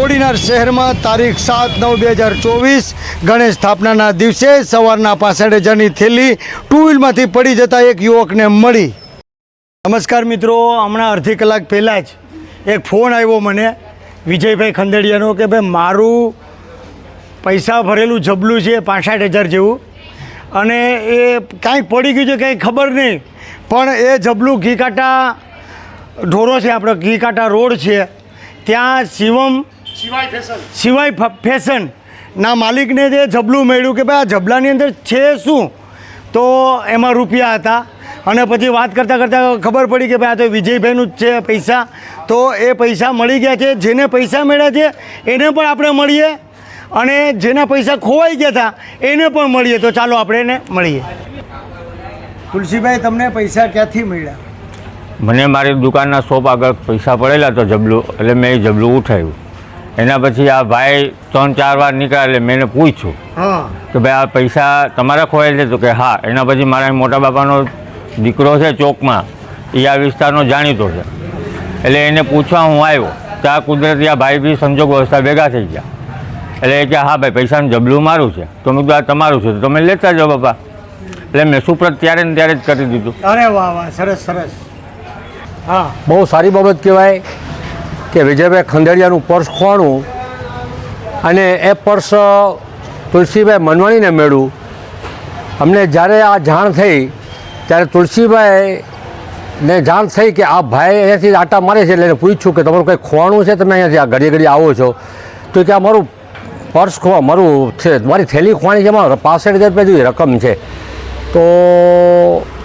કોડીનાર શહેરમાં તારીખ સાત નવ બે હજાર ચોવીસ ગણેશ સ્થાપનાના દિવસે સવારના પાસઠ હજારની થેલી ટુ વ્હીલમાંથી પડી જતા એક યુવકને મળી. નમસ્કાર મિત્રો, હમણાં અડધી કલાક પહેલાં જ એક ફોન આવ્યો મને, વિજયભાઈ ખંદેડિયાનો, કે ભાઈ, મારું પૈસા ભરેલું જબલું છે પાંસઠ હજાર જેવું. અને એ કાંઈક પડી ગયું છે, કંઈ ખબર નહીં. પણ એ જબલું ઘીકાટા ઢોરો છે, આપણો ઘીકાટા રોડ છે, ત્યાં શિવમ સિવાય ફ- ફેશન ના માલિકને જે જબલું મળ્યું કે ભાઈ આ જબલાની અંદર છે શું? તો એમાં રૂપિયા હતા. અને પછી વાત કરતાં કરતાં ખબર પડી કે ભાઈ આ તો વિજયભાઈનું જ છે પૈસા. તો એ પૈસા મળી ગયા છે. જેને પૈસા મળ્યા છે એને પણ આપણે મળીએ. અને જેના પૈસા ખોવાઈ ગયા હતા એને પણ મળીએ. તો ચાલો આપણે એને મળીએ. તુલસીભાઈ તમને પૈસા ક્યાંથી મળ્યા? મને મારી દુકાનના શોપ આગળ પૈસા પડેલા તો જબલું એટલે મેં એ જબલું ઉઠાવ્યું. એના પછી આ ભાઈ ત્રણ ચાર વાર નીકળ્યા એટલે મેં એને પૂછ્યું હા. કે ભાઈ આ પૈસા તમારા ખોવાયેલ છે તો કે હા એના પછી મારા મોટા બાપાનો દીકરો છે ચોકમાં એ આ વિસ્તારનો જાણીતો છે. એટલે એને પૂછવા હું આવ્યો ત્યાં કુદરતી આ ભાઈ બી સંજોગ વ્યવસ્થા ભેગા થઈ ગયા. એટલે એ કે હા ભાઈ પૈસાનું જબલું મારું છે. તો મેં કીધું આ તમારું છે તો તમે લેતા જાઓ બાપા. એટલે મેં સુપ્રત ત્યારે ને ત્યારે જ કરી દીધું. અરે વાહ વાહ સરસ સરસ. હા. બહુ સારી બાબત કહેવાય. કે વિજયભાઈ ખંડેરિયાનું પર્સ ખોવાનું અને એ પર્સ તુલસીભાઈ મનવાણીને મેળવું. અમને જ્યારે આ જાણ થઈ, ત્યારે તુલસીભાઈને જાણ થઈ કે આ ભાઈ અહીંયાથી આટા મારે છે એટલે એને પૂછ્યું કે તમારું કંઈ ખોવાનું છે? તમે અહીંયાથી આ ઘડી ઘડી આવો છો. તો કે આ મારું પર્સ ખોવા મારું છે, મારી થેલી ખોવાની છે, મારો પાસઠ હજાર રૂપિયા જેવી રકમ છે. તો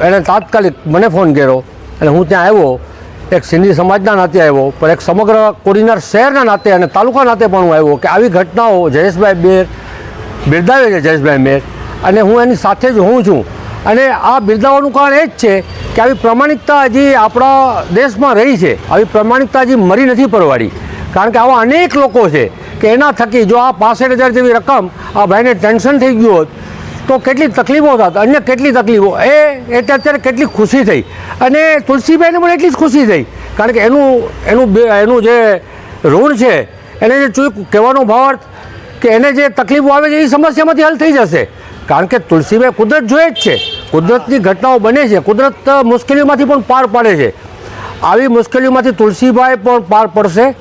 એણે તાત્કાલિક મને ફોન કર્યો અને હું ત્યાં આવ્યો. એક સિંધી સમાજના નાતે આવ્યો, પણ એક સમગ્ર કોડીનાર શહેરના નાતે અને તાલુકા નાતે પણ હું આવ્યો કે આવી ઘટનાઓ જયેશભાઈ બેર બિરદાવે છે, જયેશભાઈ મેર. અને હું એની સાથે જ હું છું. અને આ બિરદાવાનું કારણ એ જ છે કે આવી પ્રમાણિકતા હજી આપણા દેશમાં રહી છે. આવી પ્રમાણિકતા હજી મરી નથી પરવાડી. કારણ કે આવા અનેક લોકો છે કે એના થકી જો આ પાસઠ હજાર જેવી રકમ આ ભાઈને ટેન્શન થઈ ગયું હોત તો કેટલી તકલીફો થતા, અન્ય કેટલી તકલીફો? એ એટલે અત્યારે કેટલી ખુશી થઈ. અને તુલસીભાઈને પણ એટલી જ ખુશી થઈ. કારણ કે એનું એનું બે- એનું જે ઋણ છે, એને જે ચૂક, કહેવાનો ભાવાર્થ કે એને જે તકલીફો આવે છે, એ સમસ્યામાંથી હલ થઈ જશે. કારણ કે તુલસીભાઈ કુદરત જોઈએ જ છે. કુદરતની ઘટનાઓ બને છે. કુદરત મુશ્કેલીઓમાંથી પણ પાર પાડે છે. આવી મુશ્કેલીઓમાંથી તુલસીભાઈ પણ પાર પડશે.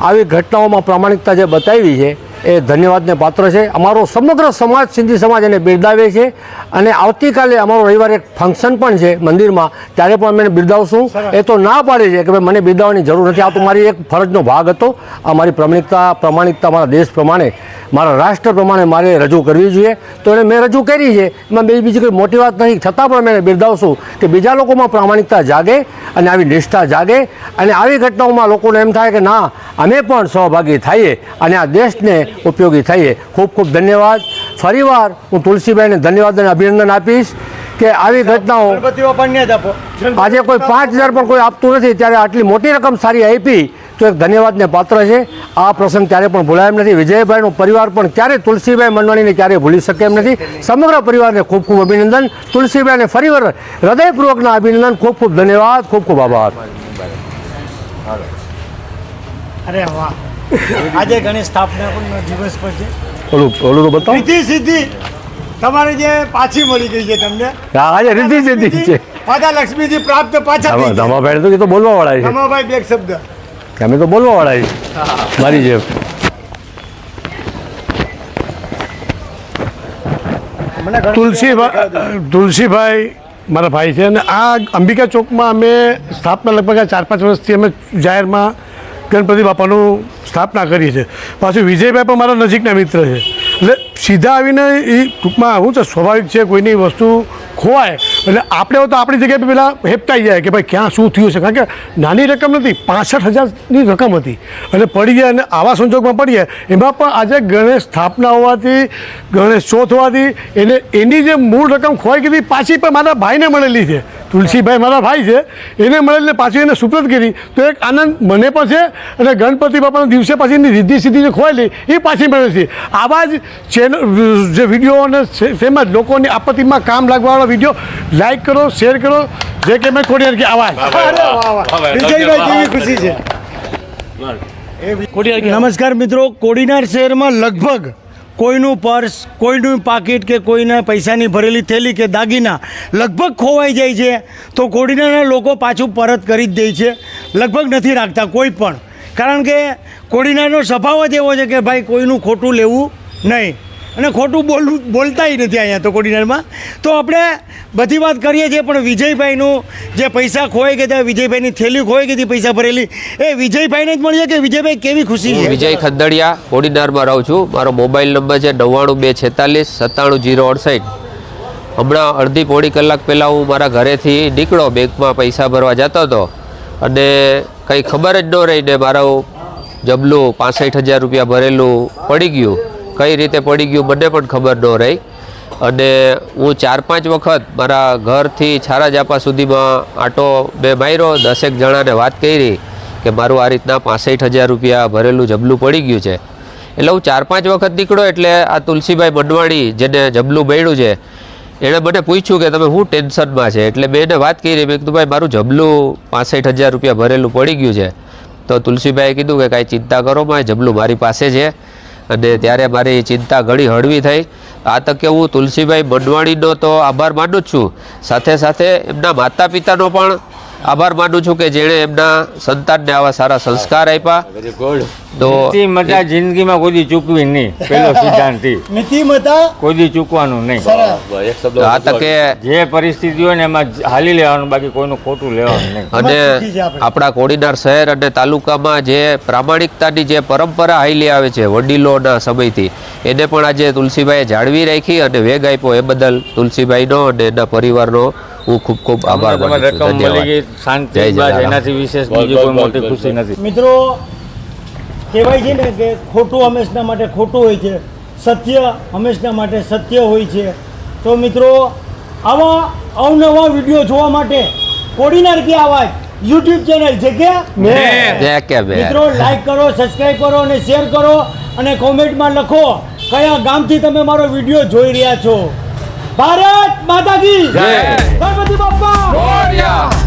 આવી ઘટનાઓમાં પ્રામાણિકતા જે બતાવી છે એ ધન્યવાદને પાત્ર છે. અમારો સમગ્ર સમાજ સિંધી સમાજ એને બિરદાવે છે અને આવતીકાલે અમારો રવિવારે એક ફંક્શન પણ છે મંદિરમાં. ત્યારે પણ અમે બિરદાવશું. એ તો ના પાડે છે કે ભાઈ મને બિરદાવવાની જરૂર નથી. આ તો મારી એક ફરજનો ભાગ હતો. આ મારી પ્રમાણિકતા પ્રમાણિકતા મારા દેશ પ્રમાણે. મારા રાષ્ટ્ર પ્રમાણે મારે રજૂ કરવી જોઈએ. તો એને મેં રજૂ કરી છે. એમાં બે બીજી કોઈ મોટી વાત નથી. છતાં પણ મેં બિરદાવશું કે બીજા લોકોમાં પ્રામાણિકતા જાગે અને આવી નિષ્ઠા જાગે. અને આવી ઘટનાઓમાં લોકોને એમ થાય કે ના અમે પણ સહભાગી થઈએ અને આ દેશને ઉપયોગી થઈએ. ખૂબ ખૂબ ધન્યવાદ. ફરીવાર હું તુલસીભાઈને ધન્યવાદ અને અભિનંદન આપીશ કે આવી ઘટનાઓ આજે કોઈ પાંચ હજાર પણ કોઈ આપતું નથી. ત્યારે આટલી મોટી રકમ સારી આપી તો એક ધન્યવાદને પાત્ર છે. આ પ્રસંગ ક્યારે પણ ભૂલાય એમ નથી. વિજયભાઈનો પરિવાર પણ ક્યારે તુલસીભાઈ મનવાણીને ક્યારેય ભૂલી શકે એમ નથી. સમગ્ર પરિવારને ખૂબ ખૂબ અભિનંદન. તુલસીભાઈને ફરીવાર હૃદયપૂર્વકના અભિનંદન. ખૂબ ખૂબ ધન્યવાદ. ખૂબ ખૂબ આભાર. અરે વાહ. આજે ગણેશ સ્થાપના દિવસ પર છે. ઓલું ઓલું તો બતાવો. રીતિ સિદ્ધિ તમારી જે પાછી મળી ગઈ છે તમને. હા, આજે રીતિ સિદ્ધિ છે. પાછા લક્ષ્મીજી પ્રાપ્ત પાછા. ધમાભાઈ તો એ તો બોલવા વાળા છે. રમાભાઈ બે શબ્દ. કે અમે તો બોલવા વાળા છે મારી જેમ. તુલસી તુલસીભાઈ તુલસીભાઈ મારા ભાઈ છે અને આ અંબિકા ચોકમાં અમે સ્થાપના લગભગ આ ચાર પાંચ વર્ષથી અમે જાહેરમાં ગણપતિ બાપાનું સ્થાપના કરી છે પાછું વિજયભાઈ પણ મારા નજીકના મિત્ર છે. એટલે સીધા આવીને એ ટૂંકમાં શું છે સ્વાભાવિક છે કોઈની વસ્તુ ખોવાય. એટલે આપણે તો આપણી જગ્યાએ પેલા હેપતાઈ જાય કે ભાઈ ક્યાં શું થયું છે? કારણ કે નાની રકમ નથી, પાસઠ હજારની રકમ હતી. અને પડી ગયા અને આવા સંજોગમાં પડી ગયા એમાં પણ આજે ગણેશ સ્થાપના હોવાથી, ગણેશ ચોથ હોવાથી, એને એની જે મૂળ રકમ ખોવાઈ ગઈ પાછી પણ મારા ભાઈને મળેલી છે. તુલસીભાઈ મારા ભાઈ છે, એને મળેલી પાછી એને સુપ્રત કરી. તો એક આનંદ મને પણ છે અને ગણપતિ બાપાના દિવસે પાછી એની રીધી સીધી જે ખોવાયેલી, એ પાછી મળે છે. આવા જ ચેનલ જે વીડિયો અને ફેમસ લોકોની આપત્તિમાં કામ લાગવાવાળા વીડિયો લાઈક કરો શેર કરો જે કે મેં કોડિયાર કે વાહ વિજયભાઈ કેવી ખુશી છે? નમસ્કાર મિત્રો કોડીનાર શહેરમાં લગભગ કોઈનું પર્સ કોઈનું પાકીટ કે કોઈના પૈસાની ભરેલી થેલી કે દાગીના લગભગ ખોવાઈ જાય છે તો કોડીનારના લોકો પાછું પરત કરી જ દે છે. લગભગ નથી રાખતા કોઈ પણ. કારણ કે કોડીનારનો સ્વભાવ જ એવો છે કે ભાઈ કોઈનું ખોટું લેવું નહીં. અને ખોટું બોલવું બોલતાય નથી અહીંયા તો કોડીનારમાં. તો આપણે બધી વાત કરીએ છીએ, પણ વિજયભાઈનું જે પૈસા ખોવાઈ ગયા વિજયભાઈની થેલી ખોવાઈ ગઈ હતી, પૈસા ભરેલી, એ વિજયભાઈને જ મળીએ કે વિજયભાઈ કેવી ખુશી છે? વિજય ખંદડિયા કોડિનારમાં રહું છું. મારો મોબાઈલ નંબર છે નવ્વાણું બે છેતાલીસ સત્તાણું જીરો અડસઠ. હમણાં અડધી પોણી કલાક પહેલાં હું મારા ઘરેથી નીકળ્યો બેંકમાં પૈસા ભરવા જતો હતો. અને કંઈ ખબર જ ન રહીને મારું જબલું પાસઠ હજાર રૂપિયા ભરેલું પડી ગયું. કઈ રીતે પડી ગયું મને પણ ખબર ન રહી. અને હું ચાર પાંચ વખત મારા ઘરથી છારા જાપા સુધીમાં આટો મેં માર્યો. દસેક જણાને વાત કરી કે મારું આ રીતના પાસઠ હજાર રૂપિયા ભરેલું જબલું પડી ગયું છે. એટલે હું ચાર પાંચ વખત નીકળ્યો એટલે આ તુલસીભાઈ મંડવાણી જેને જબલું મળ્યું છે, એણે મને પૂછ્યું કે તમે શું ટેન્શનમાં છે? એટલે મેં એને વાત કરી. મેં કીધું, ભાઈ, મારું જબલું પાસઠ હજાર રૂપિયા ભરેલું પડી ગયું છે. તો તુલસીભાઈએ કીધું કે કાંઈ ચિંતા કરો માં જબલું મારી પાસે છે. અને ત્યારે મારી ચિંતા ઘણી હળવી થઈ. આ તકે હું તુલસીભાઈ મંડવાણીનો તો આભાર માનું જ છું. સાથે સાથે એમના માતા પિતાનો પણ આભાર માનું છું કે જેણે એમના સંતાનને આવા સારા સંસ્કાર આપ્યા. તો મતા જિંદગીમાં કોઈ દી ચૂકવી નહીં. પેલો સિદ્ધાંત. ઈ. નીતિમતા કોઈ ચૂકવાનું નહીં. આ તકે જે પરિસ્થિતિ હોય ને એમાં હાલી લેવાનું બાકી કોઈનું ખોટું લેવાનું નહીં. અને. આપણા કોડીનાર શહેર અને તાલુકામાં જે પ્રામાણિકતાની જે પરંપરા હાલી આવે છે વડીલોના સમયથી એને પણ આજે તુલસીભાઈએ જાળવી રાખી અને વેગ આપ્યો એ બદલ તુલસીભાઈનો અને એના પરિવારનો હું ખૂબ ખૂબ આભાર માનું છું. મળી ગઈ ધન્યવાદ શાંતિ જય એનાથી વિશેષ બીજી કોઈ મોટી ખુશી નથી. મિત્રો કહેવાય છે ને કે ખોટું હંમેશના માટે ખોટું હોય છે. સત્ય હંમેશના માટે સત્ય હોય છે. તો મિત્રો આવા અવનવા વીડિયો જોવા માટે કોડીનાર કે આવાજ યુટ્યુબ ચેનલ છે કે? મિત્રો લાઈક કરો સબસ્ક્રાઈબ કરો અને શેર કરો અને કોમેન્ટમાં લખો કયા ગામથી તમે મારો વીડિયો જોઈ રહ્યા છો. ભારત માતા કી જય. ગણપતિ બાપ્પા